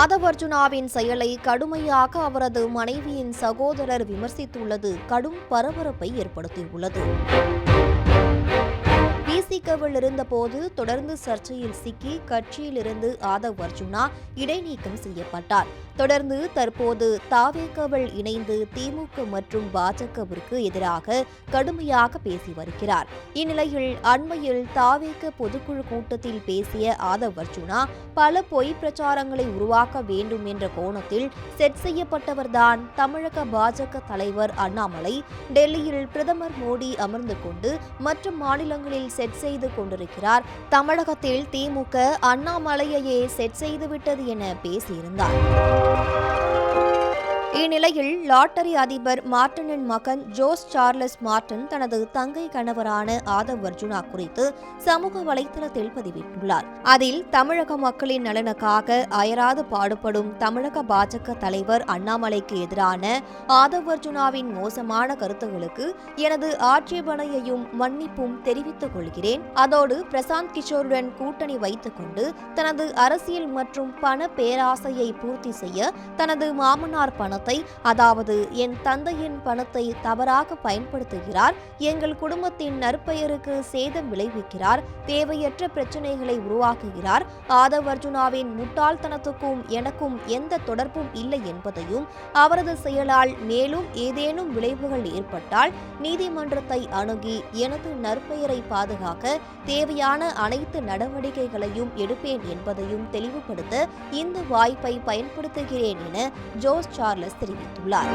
மாதவர்ஜுனாவின் செயலை கடுமையாக அவரது மனைவியின் சகோதரர் விமர்சித்துள்ளது. கடும் பரபரப்பை ஏற்படுத்தியுள்ளது. விசிகவில் இருந்தபோது தொடர்ந்து சர்ச்சையில் சிக்கி கட்சியிலிருந்து ஆதவ் அர்ஜுனா இடைநீக்கம் செய்யப்பட்டார். தொடர்ந்து தற்போது தாவேகவில் இணைந்து திமுக மற்றும் பாஜகவிற்கு எதிராக கடுமையாக பேசி வருகிறார். இந்நிலையில் அண்மையில் தாவேக பொதுக்குழு கூட்டத்தில் பேசிய ஆதவ் அர்ஜுனா பல பொய் பிரச்சாரங்களை உருவாக்க வேண்டும் என்ற கோணத்தில் செட் செய்யப்பட்டவர்தான் தமிழக பாஜக தலைவர் அண்ணாமலை. டெல்லியில் பிரதமர் மோடி அமர்ந்து கொண்டு மற்ற மாநிலங்களில் செட் செய்து கொண்டிருக்கிறார். தமிழகத்தில் திமுக அண்ணாமலையையே செட் செய்துவிட்டது என பேசியிருந்தார். இந்நிலையில் லாட்டரி அதிபர் மார்டனின் மகன் ஜோஸ் சார்லஸ் மார்டன் தனது தங்கை கணவரான ஆதவ் அர்ஜுனா குறித்து சமூக வலைதளத்தில் பதிவிட்டுள்ளார். அதில் தமிழக மக்களின் நலனுக்காக அயராது பாடுபடும் தமிழக பாஜக தலைவர் அண்ணாமலைக்கு எதிரான ஆதவ் அர்ஜுனாவின் மோசமான கருத்துகளுக்கு எனது ஆட்சேபனையையும் மன்னிப்பும் தெரிவித்துக் கொள்கிறேன். அதோடு பிரசாந்த் கிஷோருடன் கூட்டணி வைத்துக் கொண்டு தனது அரசியல் மற்றும் பண பேராசையை பூர்த்தி செய்ய தனது மாமனார் பணத்தை பணத்தை அதாவது என் தந்தையின் பணத்தை தவறாக பயன்படுத்துகிறார். எங்கள் குடும்பத்தின் நற்பெயருக்கு சேதம் விளைவிக்கிறார். தேவையற்ற பிரச்சனைகளை உருவாக்குகிறார். ஆதவ் அர்ஜுனாவின் முட்டாள்தனத்துக்கும் எனக்கும் எந்த தொடர்பும் இல்லை என்பதையும் அவரது செயலால் மேலும் ஏதேனும் விளைவுகள் ஏற்பட்டால் நீதிமன்றத்தை அணுகி எனது நற்பெயரை பாதுகாக்க தேவையான அனைத்து நடவடிக்கைகளையும் எடுப்பேன் என்பதையும் தெளிவுபடுத்த இந்த வாய்ப்பை பயன்படுத்துகிறேன் என ஜோஸ் சார்லஸ் தெரிவித்துள்ளார்.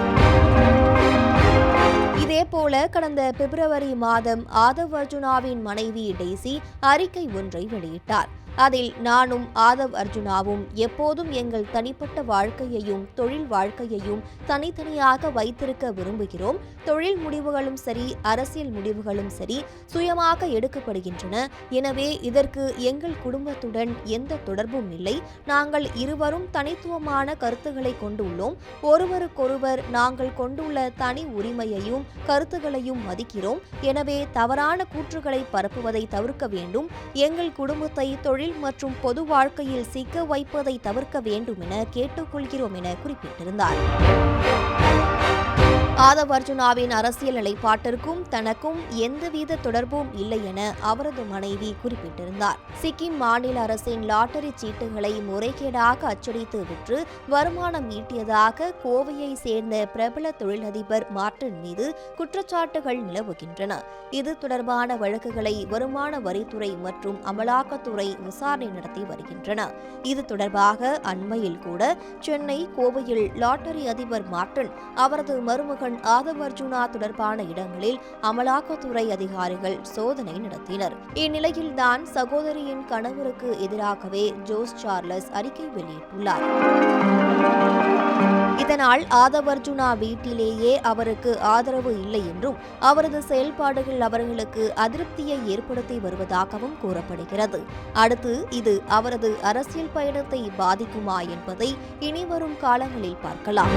இதேபோல கடந்த பிப்ரவரி மாதம் ஆதவ் அர்ஜுனாவின் மனைவி டெய்சி அறிக்கை ஒன்றை வெளியிட்டார். அதில் நானும் ஆதவ் அர்ஜுனாவும் எப்போதும் எங்கள் தனிப்பட்ட வாழ்க்கையையும் தொழில் வாழ்க்கையையும் தனித்தனியாக வைத்திருக்க விரும்புகிறோம். தொழில் முடிவுகளும் சரி அரசியல் முடிவுகளும் சரி சுயமாக எடுக்கப்படுகின்றன. எனவே இதற்கு எங்கள் குடும்பத்துடன் எந்த தொடர்பும் இல்லை. நாங்கள் இருவரும் தனித்துவமான கருத்துக்களை கொண்டுள்ளோம். ஒருவருக்கொருவர் நாங்கள் கொண்டுள்ள தனி உரிமையையும் கருத்துக்களையும் மதிக்கிறோம். எனவே தவறான கூற்றுகளை பரப்புவதை தவிர்க்க வேண்டும். எங்கள் குடும்பத்தை தொழில் மற்றும் பொது வாழ்க்கையில் சிக்க வைப்பதை தவிர்க்க வேண்டும் என கேட்டுக்கொள்கிறோம் என குறிப்பிட்டிருந்தார். ஆதவ் அர்ஜுனாவின் அரசியல் நிலைப்பாட்டிற்கும் தனக்கும் எந்தவித தொடர்பும் இல்லை என அவரது மனைவி குறிப்பிட்டிருந்தார். சிக்கிம் மாநில அரசின் லாட்டரி சீட்டுகளை முறைகேடாக அச்சடித்து விற்று வருமானம் ஈட்டியதாக கோவையை சேர்ந்த பிரபல தொழிலதிபர் மார்டின் மீது குற்றச்சாட்டுகள் நிலவுகின்றன. இது தொடர்பான வழக்குகளை வருமான வரித்துறை மற்றும் அமலாக்கத்துறை விசாரணை நடத்தி வருகின்றன. இது தொடர்பாக அண்மையில் கூட சென்னை கோவையில் லாட்டரி அதிபர் மார்டின் அவரது மருமகன் ஆதவ் அர்ஜுனா தொடர்பான இடங்களில் அமலாக்கத்துறை அதிகாரிகள் சோதனை நடத்தினர். இந்நிலையில்தான் சகோதரியின் கணவருக்கு எதிராகவே ஜோஸ் சார்லஸ் அறிக்கை வெளியிட்டுள்ளார். இதனால் ஆதவ் அர்ஜுனா வீட்டிலேயே அவருக்கு ஆதரவு இல்லை என்றும் அவரது செயல்பாடுகள் அவர்களுக்கு அதிருப்தியை ஏற்படுத்தி வருவதாகவும் கூறப்படுகிறது. அடுத்து இது அவரது அரசியல் பயணத்தை பாதிக்குமா என்பதை இனிவரும் காலங்களில் பார்க்கலாம்.